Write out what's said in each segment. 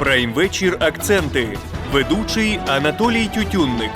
Прайм-вечір Акценти. Ведучий Анатолій Тютюнник.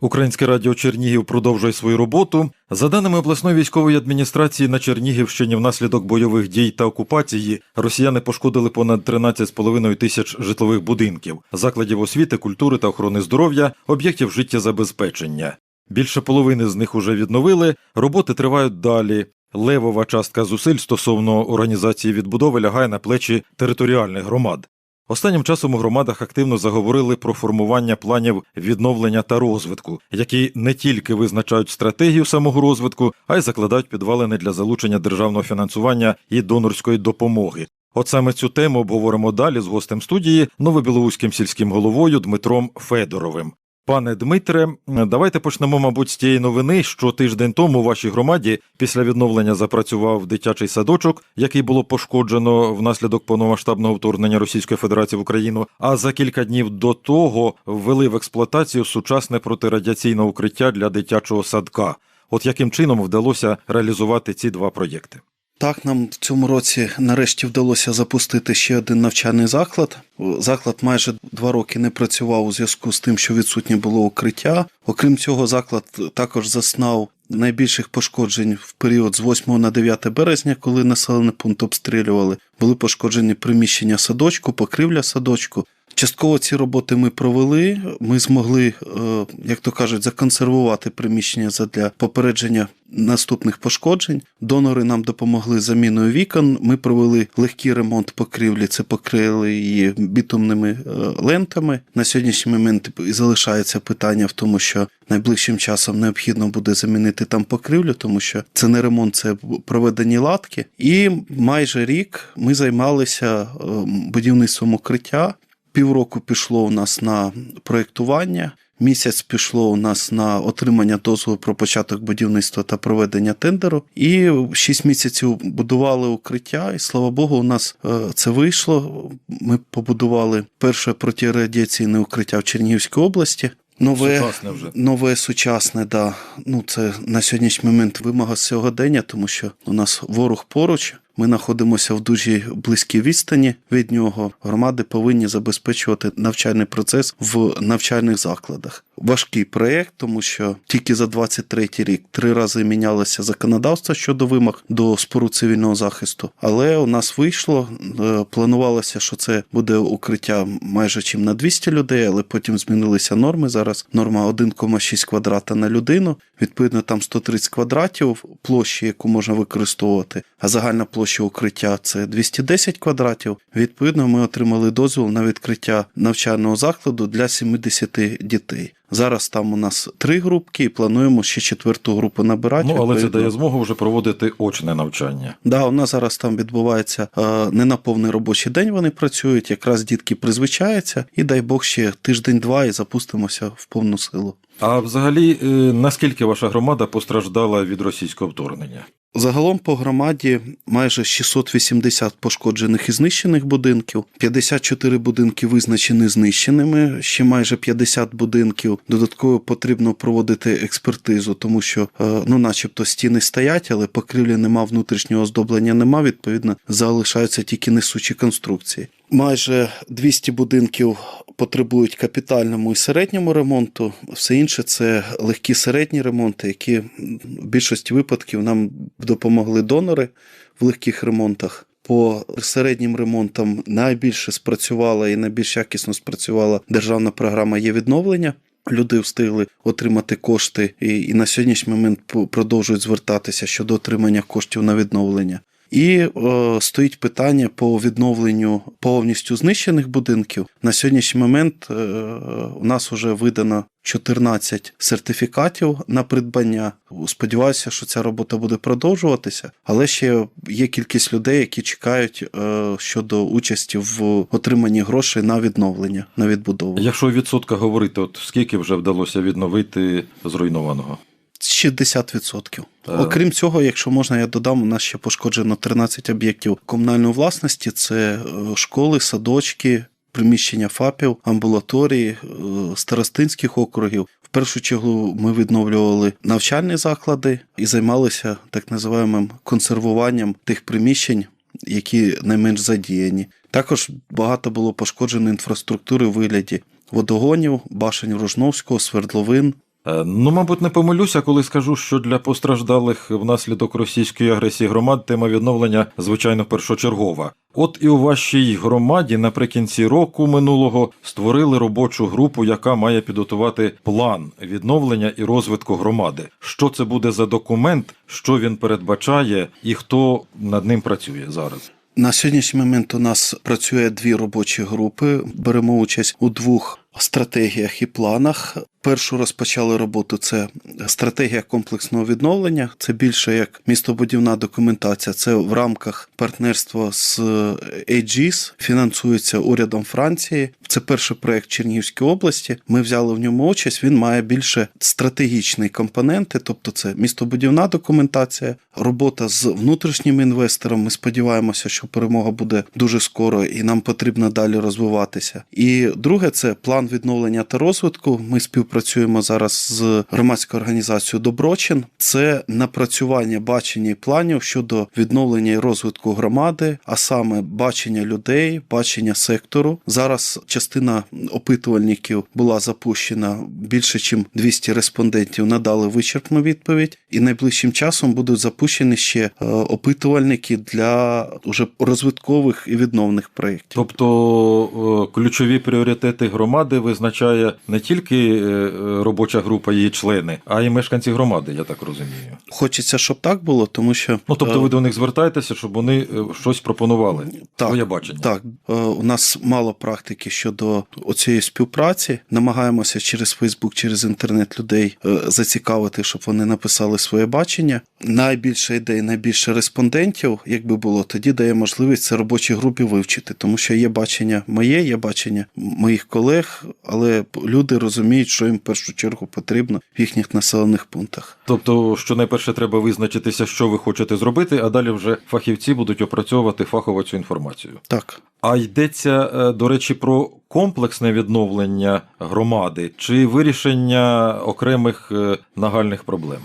Українське радіо Чернігів продовжує свою роботу. За даними обласної військової адміністрації на Чернігівщині, внаслідок бойових дій та окупації росіяни пошкодили понад 13,5 тисяч житлових будинків, закладів освіти, культури та охорони здоров'я, об'єктів життєзабезпечення. Більше половини з них уже відновили. Роботи тривають далі. Левова частка зусиль стосовно організації відбудови лягає на плечі територіальних громад. Останнім часом у громадах активно заговорили про формування планів відновлення та розвитку, які не тільки визначають стратегію самого розвитку, а й закладають підвалини для залучення державного фінансування і донорської допомоги. От саме цю тему обговоримо далі з гостем студії новобілоуським сільським головою Дмитром Федоровим. Пане Дмитре, давайте почнемо, мабуть, з тієї новини, що тиждень тому у вашій громаді після відновлення запрацював дитячий садочок, який було пошкоджено внаслідок повномасштабного вторгнення Російської Федерації в Україну. А за кілька днів до того ввели в експлуатацію сучасне протирадіаційне укриття для дитячого садка. От яким чином вдалося реалізувати ці два проєкти? Так, нам в цьому році нарешті вдалося запустити ще один навчальний заклад. Заклад майже два роки не працював у зв'язку з тим, що відсутнє було укриття. Окрім цього, заклад також заснав найбільших пошкоджень в період з 8 на 9 березня, коли населений пункт обстрілювали. Були пошкоджені приміщення садочку, покривля садочку. Частково ці роботи ми провели. Ми змогли, е, як то кажуть, законсервувати приміщення для попередження наступних пошкоджень. Донори нам допомогли заміною вікон. Ми провели легкий ремонт покрівлі. Це покрили її бітумними е, лентами. На сьогоднішній момент залишається питання в тому, що найближчим часом необхідно буде замінити там покрівлю, тому що це не ремонт, це проведені латки. І майже рік ми займалися е, будівництвом укриття. Півроку пішло у нас на проєктування, місяць пішло у нас на отримання дозволу про початок будівництва та проведення тендеру. І шість місяців будували укриття, і слава Богу, у нас е, це вийшло. Ми побудували перше протирадіаційне укриття в Чернігівській області. Нове Сучасне вже. нове сучасне, да. Ну це на сьогоднішній момент вимога сьогодення, тому що у нас ворог поруч. Ми знаходимося в дуже близькій відстані від нього. Громади повинні забезпечувати навчальний процес в навчальних закладах. Важкий проєкт, тому що тільки за 23 рік три рази мінялося законодавство щодо вимог до споруд цивільного захисту. Але у нас вийшло. е, Планувалося, що це буде укриття майже чим на 200 людей, але потім змінилися норми. Зараз норма 1,6 квадрата на людину. Відповідно, там 130 квадратів площі, яку можна використовувати. А загальна площа укриття це 210 квадратів. Відповідно, ми отримали дозвіл на відкриття навчального закладу для 70 дітей. Зараз там у нас три групки, і плануємо ще четверту групу набирати. Ну, але це дає змогу вже проводити очне навчання. Да, у нас зараз там відбувається е, не на повний робочий день. Вони працюють. Якраз дітки призвичаються, і дай Бог ще тиждень-два і запустимося в повну силу. А взагалі, е, наскільки ваша громада постраждала від російського вторгнення? Загалом по громаді майже 680 пошкоджених і знищених будинків, 54 будинки визначені знищеними, ще майже 50 будинків. Додатково потрібно проводити експертизу, тому що, е, ну, начебто, стіни стоять, але покрівлі нема, внутрішнього оздоблення нема. Відповідно, залишаються тільки несучі конструкції. Майже 200 будинків потребують капітальному і середньому ремонту. Все інше це легкі середні ремонти, які в більшості випадків нам допомогли донори в легких ремонтах. По середнім ремонтам найбільше спрацювала і найбільш якісно спрацювала державна програма є відновлення. Люди встигли отримати кошти і, на сьогоднішній момент продовжують звертатися щодо отримання коштів на відновлення. І е, стоїть питання по відновленню повністю знищених будинків. На сьогоднішній момент е, у нас вже видано 14 сертифікатів на придбання. Сподіваюся, що ця робота буде продовжуватися, але ще є кількість людей, які чекають е, щодо участі в отриманні грошей на відновлення, на відбудову. Якщо у відсотках говорити, от скільки вже вдалося відновити зруйнованого? 60%. Окрім цього, якщо можна, я додам, у нас ще пошкоджено 13 об'єктів комунальної власності: це е, школи, садочки, приміщення ФАПів, амбулаторії, е, старостинських округів. В першу чергу ми відновлювали навчальні заклади і займалися так називаємим консервуванням тих приміщень, які найменш задіяні. Також багато було пошкоджено інфраструктури в вигляді водогонів, башень Рожновського, свердловин. Е, Ну, мабуть, не помилюся, коли скажу, що для постраждалих внаслідок російської агресії громад тема відновлення, звичайно, першочергова. От і у вашій громаді наприкінці року минулого створили робочу групу, яка має підготувати план відновлення і розвитку громади. Що це буде за документ, що він передбачає, і хто над ним працює зараз? На сьогоднішній момент у нас працює дві робочі групи. Беремо участь у двох стратегіях і планах. Першу розпочали роботу це стратегія комплексного відновлення. Це більше як містобудівна документація. Це в рамках партнерства з AGIS, фінансується урядом Франції. Це перший проект Чернігівської області. Ми взяли в ньому участь. Він має більше стратегічні компоненти, тобто це містобудівна документація, робота з внутрішнім інвестором. Ми сподіваємося, що перемога буде дуже скоро, і нам потрібно далі розвиватися. І друге, це план відновлення та розвитку. Ми співпрацюємо зараз з громадською організацією Доброчин. Це напрацювання бачення і планів щодо відновлення і розвитку громади, а саме бачення людей, бачення сектору. Зараз частина опитувальників була запущена більше, ніж 200 респондентів надали вичерпну відповідь, і найближчим часом будуть запущені ще е, опитувальники для уже розвиткових і відновних проєктів. Тобто е, ключові пріоритети громади визначає не тільки е, робоча група її члени, а й мешканці громади, я так розумію. Хочеться, щоб так було, тому що Ну тобто е, ви до них звертаєтеся, щоб вони е, щось пропонували. Так, Своє бачення. Так, е, у нас мало практики щодо оцієї співпраці. Намагаємося через Фейсбук, через інтернет людей зацікавити, щоб вони написали своє бачення. Найбільше ідей, найбільше респондентів, якби було, тоді дає можливість це робочій групі вивчити, тому що є бачення моє, є бачення моїх колег, але люди розуміють, що їм в першу чергу потрібно в їхніх населених пунктах. Тобто, що найперше треба визначитися, що ви хочете зробити, а далі вже фахівці будуть опрацьовувати фахово цю інформацію. Так. А йдеться, е, до речі, про комплексне відновлення громади чи вирішення окремих е, нагальних проблем.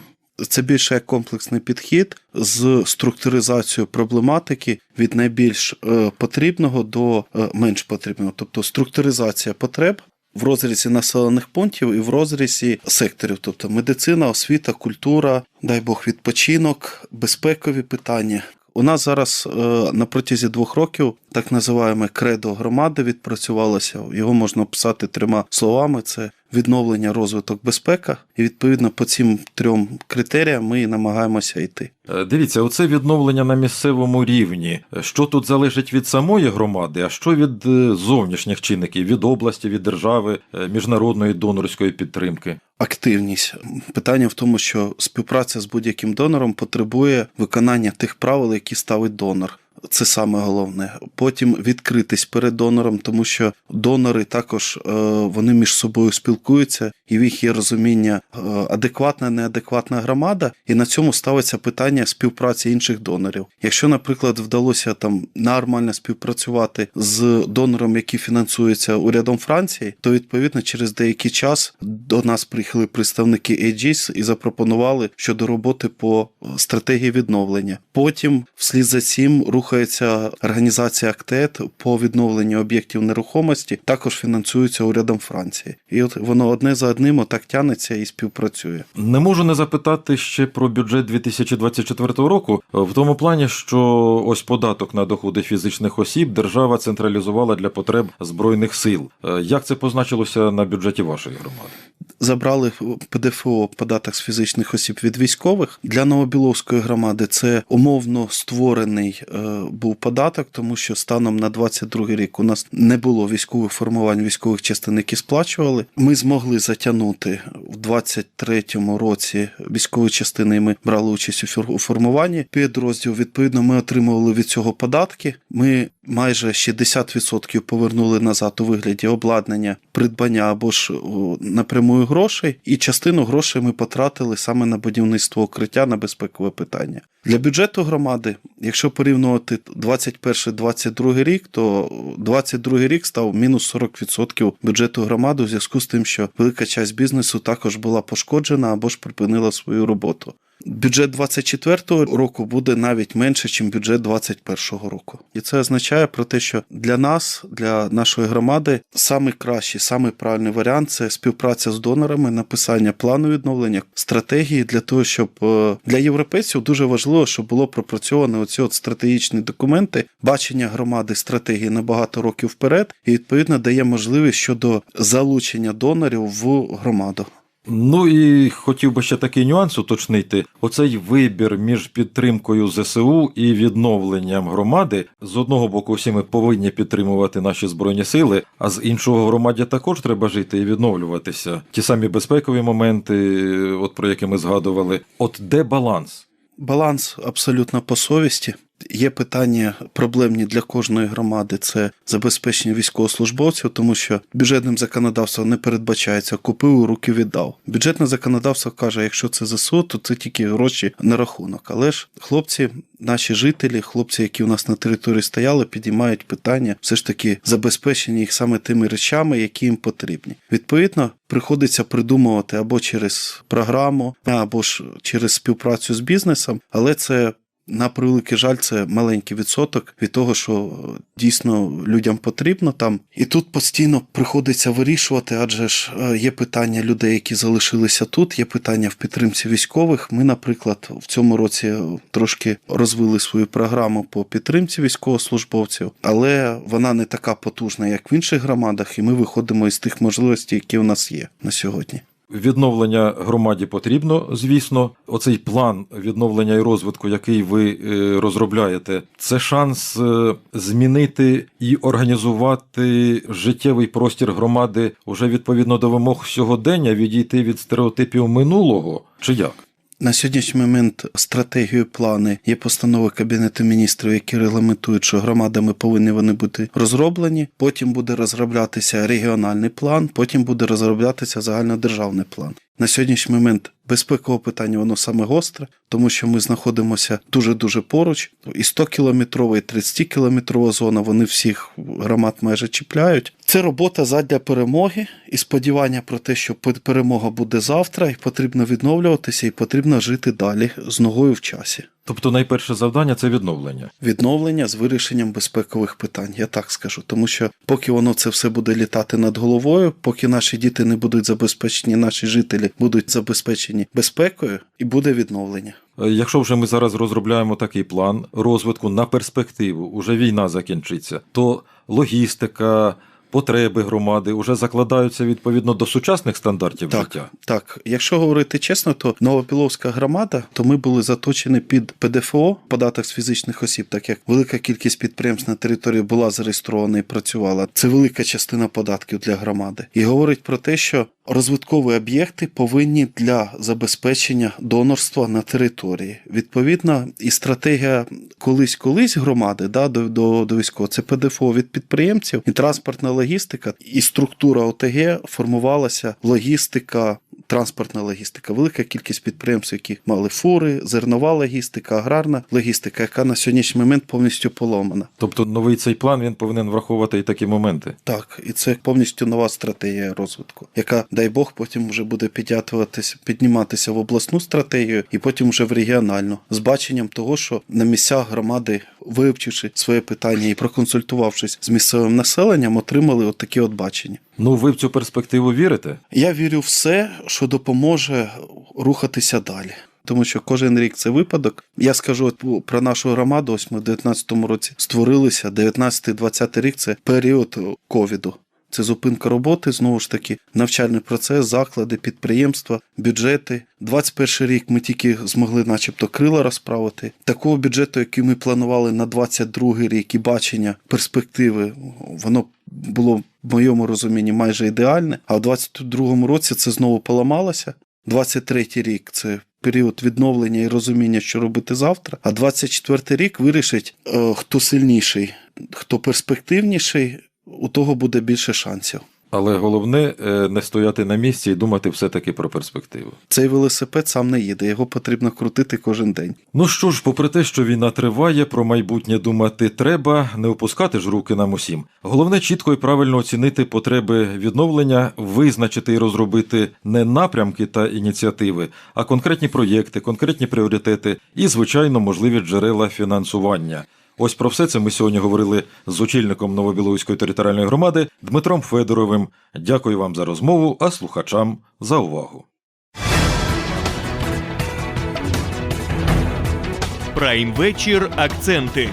Це більше як комплексний підхід з структуризацією проблематики від найбільш е, потрібного до менш потрібного, тобто структуризація потреб. В розрізі населених пунктів і в розрізі секторів, тобто медицина, освіта, культура, дай Бог відпочинок, безпекові питання. У нас зараз е, на протязі двох років так називаємо кредо громади відпрацювалося. Його можна описати трьома словами: це відновлення, розвиток, безпека. І відповідно по цим трьом критеріям ми намагаємося йти. Е, Дивіться, оце відновлення на місцевому рівні. Що тут залежить від самої громади, а що від е, зовнішніх чинників, від області, від держави, е, міжнародної донорської підтримки? Активність питання в тому, що співпраця з будь-яким донором потребує виконання тих правил, які ставить донор. Це саме головне. Потім відкритись перед донором, тому що донори також вони між собою спілкуються, і в їх є розуміння адекватна, неадекватна громада, і на цьому ставиться питання співпраці інших донорів. Якщо, наприклад, вдалося там нормально співпрацювати з донором, який фінансується урядом Франції, то відповідно через деякий час до нас приїхали представники AGIS і запропонували щодо роботи по стратегії відновлення. Потім, вслід за цим, рухається організація АКТЕТ по відновленню об'єктів нерухомості, також фінансується урядом Франції. І от воно одне за одним отак тянеться і співпрацює. Не можу не запитати ще про бюджет 2024 року, в тому плані, що ось податок на доходи фізичних осіб держава централізувала для потреб збройних сил. Е, Як це позначилося на бюджеті вашої громади? Забрали ПДФО податок з фізичних осіб від військових для Новобіловської громади. Це умовно створений е, був податок, тому що станом на 22 рік у нас не було військових формувань військових частин, які сплачували. Ми змогли затягнути в 23-му році військові частини. Ми брали участь у формуванні підрозділу. Відповідно, ми отримували від цього податки. Ми майже 60% повернули назад у вигляді обладнання, придбання або ж о, напрямую грошей, і частину грошей ми потратили саме на будівництво укриття на безпекове питання. Для бюджету громади, якщо порівнювати 21-22 рік, то 22 рік став мінус 40% бюджету громади у зв'язку з тим, що велика часть бізнесу також була пошкоджена або ж припинила свою роботу. Бюджет 24 року буде навіть менше, ніж бюджет 21 року. І це означає про те, що для нас, для нашої громади, самий кращий, самий правильний варіант це співпраця з донорами, написання плану відновлення, стратегії для того, щоб е, для європейців дуже важливо, щоб було пропрацьовано оці от стратегічні документи, бачення громади стратегії на багато років вперед, і відповідно дає можливість щодо залучення донорів в громаду. Ну і хотів би ще такий нюанс уточнити: оцей вибір між підтримкою ЗСУ і відновленням громади. З одного боку, всі ми повинні підтримувати наші збройні сили, а з іншого громаді також треба жити і відновлюватися. Ті самі безпекові моменти, от про які ми згадували. От де баланс? Баланс абсолютно по совісті. Є питання проблемні для кожної громади це забезпечення військовослужбовців, тому що бюджетним законодавством не передбачається купив у руки віддав. Бюджетне законодавство каже, якщо це ЗСУ, то це тільки гроші на рахунок. Але ж хлопці, наші жителі, хлопці, які у нас на території стояли, підіймають питання все ж таки забезпечення їх саме тими речами, які їм потрібні. Відповідно, приходиться придумувати або через програму, або ж через співпрацю з бізнесом, але це на превеликий жаль, це маленький відсоток від того, що дійсно людям потрібно там. І тут постійно приходиться вирішувати, адже ж е, є питання людей, які залишилися тут, є питання в підтримці військових. Ми, наприклад, в цьому році е, трошки розвили свою програму по підтримці військовослужбовців, але вона не така потужна, як в інших громадах, і ми виходимо із тих можливостей, які у нас є на сьогодні. Відновлення громаді потрібно, звісно. Оцей план відновлення і розвитку, який ви е, розробляєте, це шанс е, змінити і організувати життєвий простір громади уже відповідно до вимог сьогодення, відійти від стереотипів минулого, чи як? На сьогоднішній момент стратегію плани є постанови Кабінету міністрів, які регламентують, що громадами повинні вони бути розроблені. Потім буде розроблятися регіональний план, потім буде розроблятися загальнодержавний план. На сьогоднішній момент безпекове питання воно саме гостре, тому що ми знаходимося дуже дуже поруч. І 100 кілометрова, і 30 кілометрова зона. Вони всіх громад майже чіпляють. Це робота задля перемоги і сподівання про те, що перемога буде завтра, і потрібно відновлюватися, і потрібно жити далі з ногою в часі. Тобто найперше завдання це відновлення. Відновлення з вирішенням безпекових питань, я так скажу. Тому що поки воно це все буде літати над головою, поки наші діти не будуть забезпечені, наші жителі будуть забезпечені безпекою, і буде відновлення. Е, Якщо вже ми зараз розробляємо такий план розвитку на перспективу, уже війна закінчиться, то логістика, потреби громади вже закладаються відповідно до сучасних стандартів Так, життя. так. Якщо говорити чесно, то Новопіловська громада, то ми були заточені під ПДФО, податок з фізичних осіб, так як велика кількість підприємств на території була зареєстрована і працювала. Це велика частина податків для громади. І говорить про те, що розвиткові об'єкти повинні для забезпечення донорства на території. Відповідно, і стратегія колись-колись громади да, до, до, до військового це ПДФО від підприємців і транспортна логістика, і структура ОТГ формувалася логістика. Транспортна логістика, велика кількість підприємств, які мали фури, зернова логістика, аграрна логістика, яка на сьогоднішній момент повністю поломана. Тобто новий цей план він повинен враховувати і такі моменти. Так, і це повністю нова стратегія розвитку, яка, дай Бог, потім вже буде піднятуватися, підніматися в обласну стратегію і потім вже в регіональну з баченням того, що на місцях громади, вивчивши своє питання і проконсультувавшись з місцевим населенням, отримали от такі от бачення. Ну, ви в цю перспективу вірите? Я вірю в все, що допоможе рухатися далі. Тому що кожен рік це випадок. Я скажу про нашу громаду. Ось ми в 19-му році створилися. 19-20 рік це період ковіду. Це зупинка роботи, знову ж таки, навчальний процес, заклади, підприємства, бюджети. 21 рік ми тільки змогли, начебто, крила розправити. Такого бюджету, який ми планували на 22 рік, і бачення перспективи, воно було в моєму розумінні майже ідеальне. А в 22-му році це знову поламалося. 23-й рік це період відновлення і розуміння, що робити завтра. А 24-й рік вирішить, е, хто сильніший, хто перспективніший, у того буде більше шансів. Але головне е, не стояти на місці і думати все-таки про перспективу. Цей велосипед сам не їде, його потрібно крутити кожен день. Ну що ж, попри те, що війна триває, про майбутнє думати треба, не опускати ж руки нам усім. Головне чітко і правильно оцінити потреби відновлення, визначити і розробити не напрямки та ініціативи, а конкретні проєкти, конкретні пріоритети і, звичайно, можливі джерела фінансування. Ось про все це ми сьогодні говорили з очільником Новобілоруської територіальної громади Дмитром Федоровим. Дякую вам за розмову, а слухачам за увагу. Прайм вечір. Акценти.